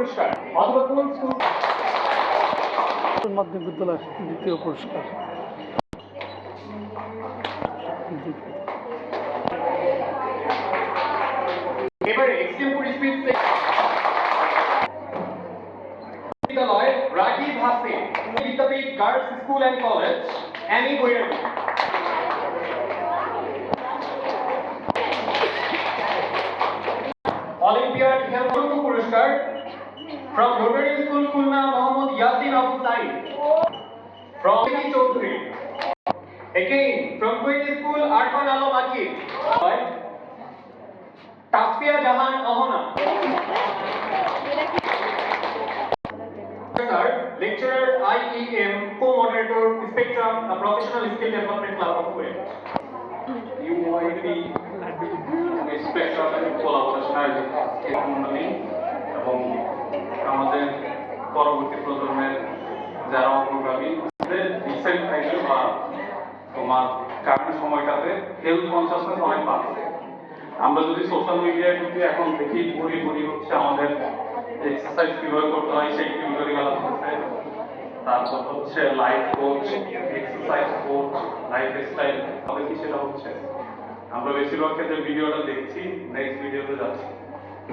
পুরস্কার অথবা কোন স্কুল মাধ্যমিক বিদ্যালয় দ্বিতীয় পুরস্কার। এবারে এক্সট্রিম স্পিড বিদ্যালয় রাগিব হাসিন বিদ্যাপীঠ girls school and college Annie Bairagi from Rotary School Khulna Mohammad Yasin Abu Said from Vicky Chaudhary again from Kuwait School Arfan Alam Akib Tasfia Jahan Ahona Sir, lecturer IEM, co-moderator Spectrum, a professional skill development club of Kuwait. UIP স্পেকট্রামের কোলাবোরেশনের মন্ডলী এবং আমাদের পরবর্তী প্রজন্মের যারা অগ্রগামী recent টাইমে বা তোমার সময়টাতে হেলথ অনেক বাড়ছে। আমরা যদি সোশ্যাল মিডিয়ায় ঢুকি এখন দেখি ভরি ভরি হচ্ছে আমাদের এক্সারসাইজ কীভাবে করতে হয়, সেই টিউটোরিয়াল আসতেছে তারপর হচ্ছে life coach exercise coach life style তবে কি সেটা হচ্ছে? আমরা বেশিরভাগ ক্ষেত্রে ভিডিওটা দেখছি নেক্সট ভিডিওতে যাচ্ছি।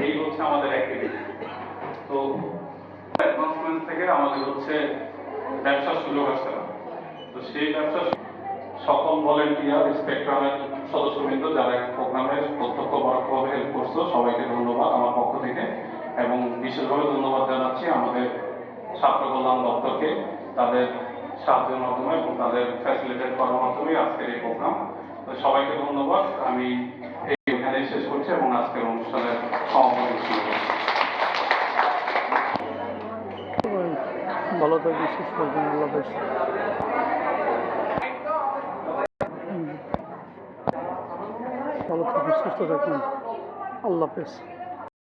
এই হচ্ছে আমাদের অ্যাক্টিভিটি তো আমাদের হচ্ছে ব্যবসার সুযোগ আসতে পারে তো সেই ব্যবসা সকল ভলেন্টিয়ার স্পেকট্রামের সদস্যবৃন্দ যারা এই প্রোগ্রামে প্রত্যক্ষ পরোক্ষভাবে হেল্প করছ, সবাইকে ধন্যবাদ আমার পক্ষ থেকে। এবং বিশেষভাবে ধন্যবাদ জানাচ্ছি আমাদের ছাত্র কল্যাণ দপ্তরকে তাদের সাহায্যের মাধ্যমে এবং তাদের ফ্যাসিলিটেট করার মাধ্যমে আজকের এই প্রোগ্রাম তো সবাইকে ধন্যবাদ। আমি এই এখানেই শেষ করছি এবং আজকের অনুষ্ঠানের সমাপনী শুরু করছি। ভালো থাকবে সুস্থ থাকবেন আল্লাহ। ভালো থাকবেন সুস্থ থাকবেন আল্লাহ হাফেজ